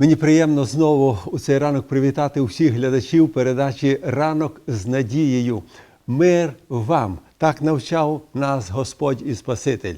Мені приємно знову у цей ранок привітати усіх глядачів передачі Ранок з надією. Мир вам! Так навчав нас Господь і Спаситель.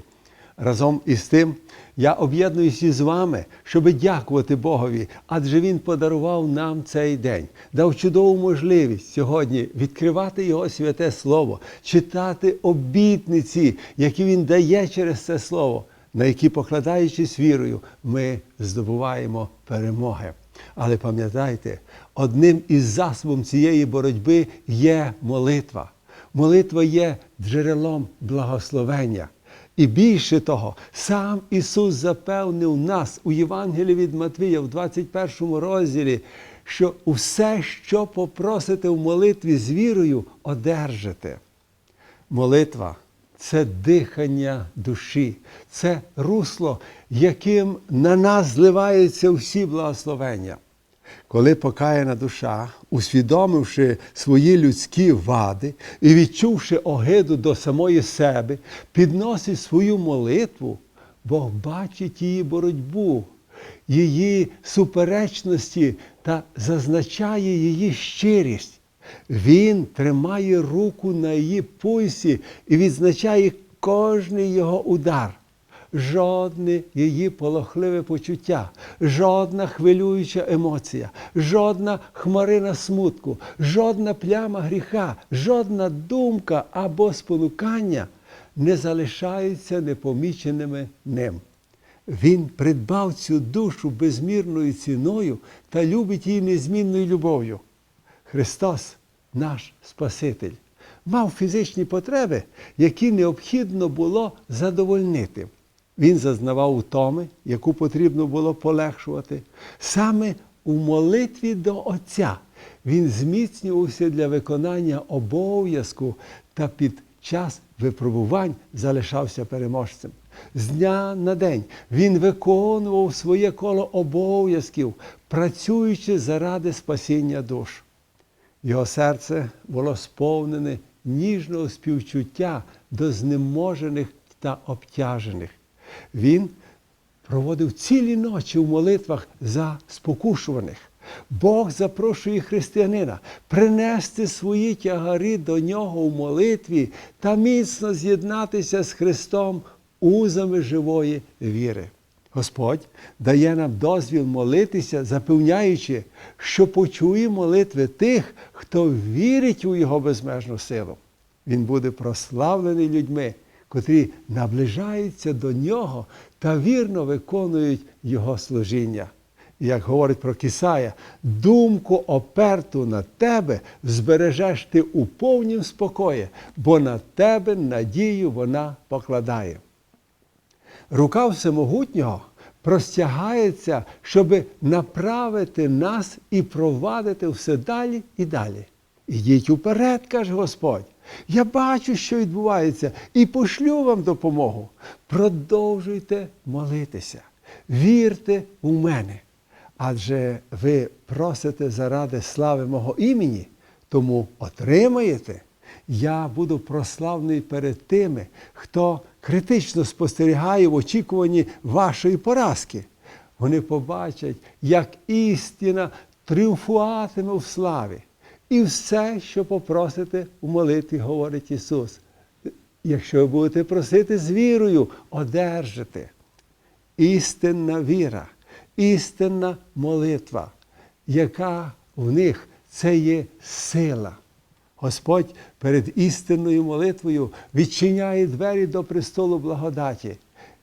Разом із тим я об'єднуюся із вами, щоб дякувати Богові, адже Він подарував нам цей день, дав чудову можливість сьогодні відкривати Його святе Слово, читати обітниці, які Він дає через це Слово, на які, покладаючись вірою, ми здобуваємо перемоги. Але пам'ятайте, одним із засобом цієї боротьби є молитва. Молитва є джерелом благословення. І більше того, сам Ісус запевнив нас у Євангелії від Матвія в 21 розділі, що все, що попросите в молитві з вірою, одержите. Молитва це дихання душі, це русло, яким на нас зливаються всі благословення. Коли покаяна душа, усвідомивши свої людські вади і відчувши огиду до самої себе, підносить свою молитву, Бог бачить її боротьбу, її суперечності та зазначає її щирість. Він тримає руку на її пульсі і відзначає кожний його удар. Жодне її полохливе почуття, жодна хвилююча емоція, жодна хмарина смутку, жодна пляма гріха, жодна думка або спонукання не залишаються непоміченими ним. Він придбав цю душу безмірною ціною та любить її незмінною любов'ю. Христос, наш Спаситель, мав фізичні потреби, які необхідно було задовольнити. Він зазнавав утоми, яку потрібно було полегшувати. Саме у молитві до Отця він зміцнювався для виконання обов'язку та під час випробувань залишався переможцем. З дня на день він виконував своє коло обов'язків, працюючи заради спасіння душ. Його серце було сповнене ніжного співчуття до знеможених та обтяжених. Він проводив цілі ночі в молитвах за спокушуваних. Бог запрошує християнина принести свої тягари до нього в молитві та міцно з'єднатися з Христом узами живої віри. Господь дає нам дозвіл молитися, запевняючи, що почує молитви тих, хто вірить у Його безмежну силу. Він буде прославлений людьми, котрі наближаються до нього та вірно виконують Його служіння. І Як говорить про Кисая, думку оперту на тебе збережеш ти у повнім спокої, бо на тебе надію вона покладає. Рука Всемогутнього простягається, щоб направити нас і провадити все далі і далі. Ідіть уперед, каже Господь. Я бачу, що відбувається, і пошлю вам допомогу. Продовжуйте молитися, вірте у мене. Адже ви просите заради слави мого імені, тому отримаєте. Я буду прославний перед тими, хто критично спостерігає в очікуванні вашої поразки. Вони побачать, як істина тріумфуватиме в славі. І все, що попросите у молитві, говорить Ісус. Якщо ви будете просити з вірою, одержите. Істинна віра, істинна молитва, яка в них це є сила. Господь перед істинною молитвою відчиняє двері до престолу благодаті.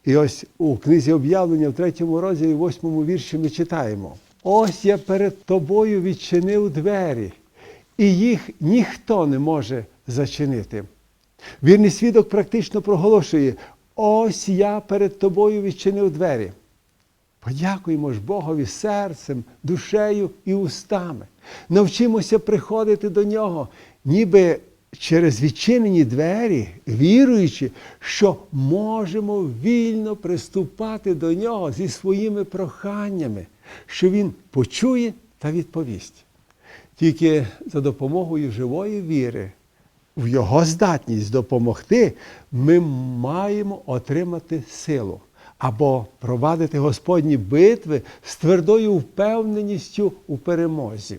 І ось у книзі об'явлення в третьому розділі, восьмому вірші ми читаємо: ось я перед тобою відчинив двері, і їх ніхто не може зачинити. Вірний свідок практично проголошує: ось я перед тобою відчинив двері. Подякуємо ж Богові серцем, душею і устами. Навчимося приходити до нього, ніби через відчинені двері, віруючи, що можемо вільно приступати до нього зі своїми проханнями, що Він почує та відповість. Тільки за допомогою живої віри, в Його здатність допомогти, ми маємо отримати силу. або провадити Господні битви з твердою впевненістю у перемозі.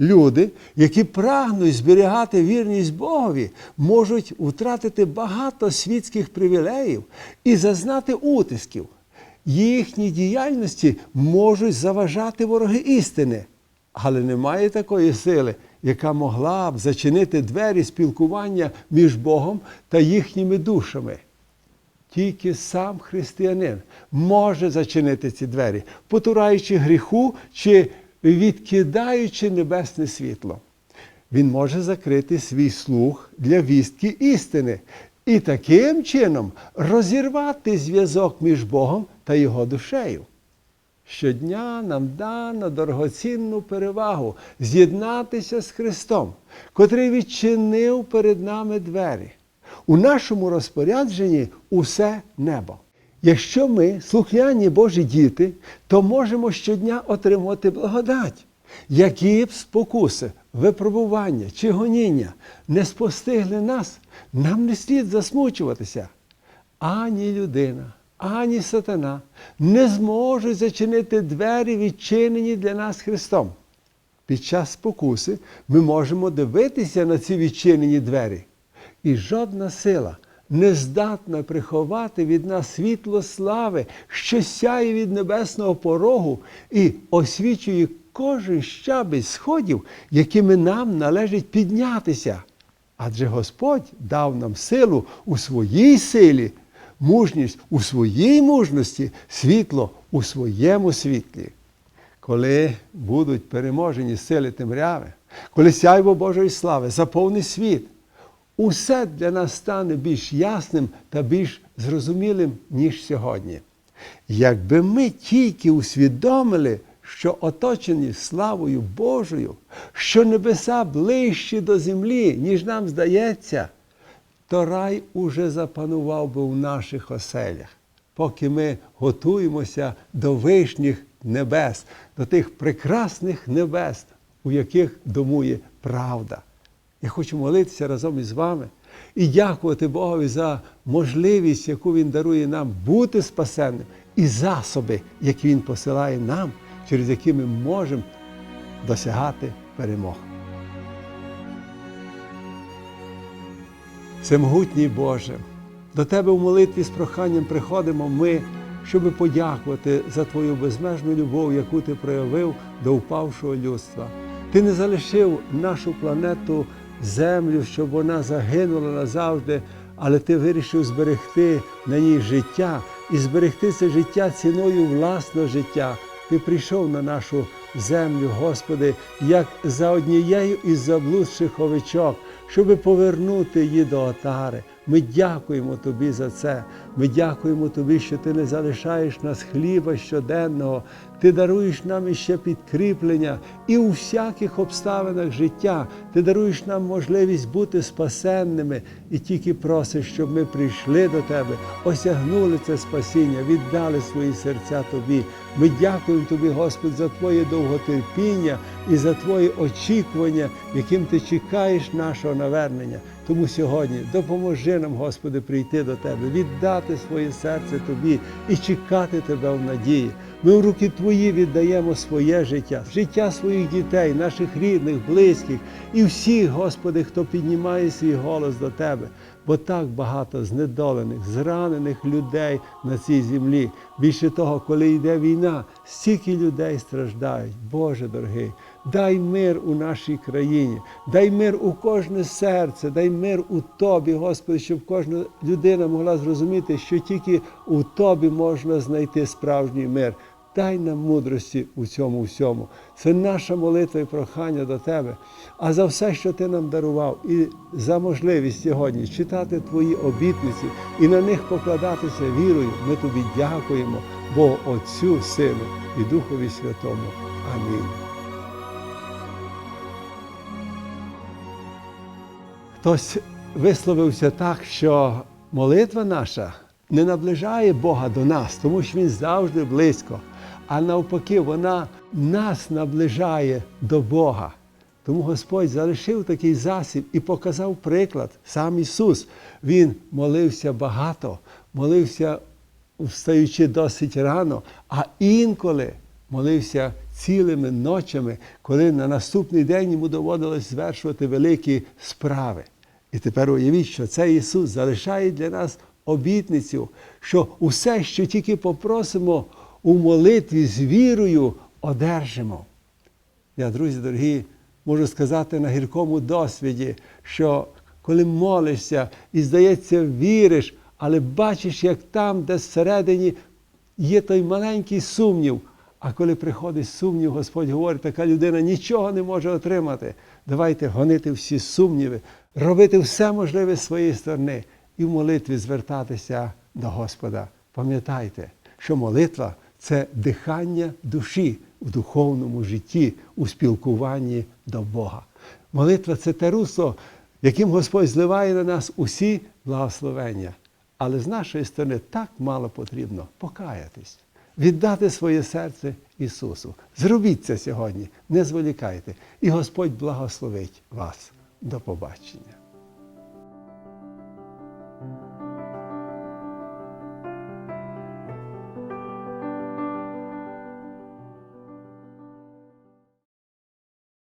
Люди, які прагнуть зберігати вірність Богові, можуть втратити багато світських привілеїв і зазнати утисків. Їхній діяльності можуть заважати вороги істини, але немає такої сили, яка могла б зачинити двері спілкування між Богом та їхніми душами. Тільки сам християнин може зачинити ці двері, потураючи гріху чи відкидаючи небесне світло. Він може закрити свій слух для вістки істини і таким чином розірвати зв'язок між Богом та його душею. Щодня нам дано дорогоцінну перевагу з'єднатися з Христом, котрий відчинив перед нами двері. У нашому розпорядженні усе небо. Якщо ми слухняні Божі діти, то можемо щодня отримати благодать. Які б спокуси, випробування чи гоніння не спостигли нас, нам не слід засмучуватися. Ані людина, ані сатана не зможуть зачинити двері, відчинені для нас Христом. Під час спокуси ми можемо дивитися на ці відчинені двері. І жодна сила не здатна приховати від нас світло слави, що сяє від небесного порогу і освічує кожен щабель сходів, якими нам належить піднятися. Адже Господь дав нам силу у своїй силі, мужність у своїй мужності, світло у своєму світлі. Коли будуть переможені сили темряви, коли сяйво Божої слави заповнить світ, усе для нас стане більш ясним та більш зрозумілим, ніж сьогодні. Якби ми тільки усвідомили, що оточені славою Божою, що небеса ближчі до землі, ніж нам здається, то рай уже запанував би в наших оселях, поки ми готуємося до вишніх небес, до тих прекрасних небес, у яких домує правда. Я хочу молитися разом із вами і дякувати Богові за можливість, яку Він дарує нам бути спасенним, і засоби, які Він посилає нам, через які ми можемо досягати перемог. Всемогутній Боже, до Тебе в молитві з проханням приходимо ми, щоб подякувати за Твою безмежну любов, яку Ти проявив до впавшого людства. Ти не залишив нашу планету землю, щоб вона загинула назавжди, але ти вирішив зберегти на ній життя і зберегти це життя ціною власного життя. Ти прийшов на нашу землю, Господи, як за однією із заблудших овечок, щоби повернути її до отари. Ми дякуємо Тобі за це. Ми дякуємо Тобі, що Ти не залишаєш нас хліба щоденного. Ти даруєш нам іще підкріплення і у всяких обставинах життя. Ти даруєш нам можливість бути спасенними і тільки просиш, щоб ми прийшли до Тебе, осягнули це спасіння, віддали свої серця Тобі. Ми дякуємо Тобі, Господь, за Твоє довготерпіння і за Твоє очікування, яким Ти чекаєш нашого навернення. Тому сьогодні допоможи нам, Господи, прийти до Тебе, віддати своє серце Тобі і чекати Тебе в надії. Ми в руки Твої віддаємо своє життя, життя своїх дітей, наших рідних, близьких і всіх, Господи, хто піднімає свій голос до Тебе. Бо так багато знедолених, зранених людей на цій землі. Більше того, коли йде війна, стільки людей страждають. Боже дорогий, дай мир у нашій країні, дай мир у кожне серце, дай мир у Тобі, Господи, щоб кожна людина могла зрозуміти, що тільки у Тобі можна знайти справжній мир. Дай нам мудрості у цьому всьому. Це наша молитва і прохання до Тебе. А за все, що Ти нам дарував, і за можливість сьогодні читати Твої обітниці і на них покладатися вірою, ми Тобі дякуємо, Бо Отцю, Сину і Духові Святому. Амінь. Хтось висловився так, що молитва наша не наближає Бога до нас, тому що Він завжди близько. А навпаки, вона нас наближає до Бога. Тому Господь залишив такий засіб і показав приклад. Сам Ісус. Він молився багато, молився встаючи досить рано, а інколи молився цілими ночами, коли на наступний день йому доводилось звершувати великі справи. І тепер уявіть, що цей Ісус залишає для нас обітницю, що усе, що тільки попросимо у молитві з вірою, одержимо. Я, друзі дорогі, можу сказати на гіркому досвіді, що коли молишся і, здається, віриш, але бачиш, як там, де всередині є той маленький сумнів. А коли приходить сумнів, Господь говорить, така людина нічого не може отримати. Давайте гонити всі сумніви, робити все можливе з своєї сторони і в молитві звертатися до Господа. Пам'ятайте, що молитва це дихання душі в духовному житті, у спілкуванні до Бога. Молитва це те русло, яким Господь зливає на нас усі благословення. Але з нашої сторони так мало потрібно покаятись, віддати своє серце Ісусу. Зробіть це сьогодні, не зволікайте, і Господь благословить вас. До побачення.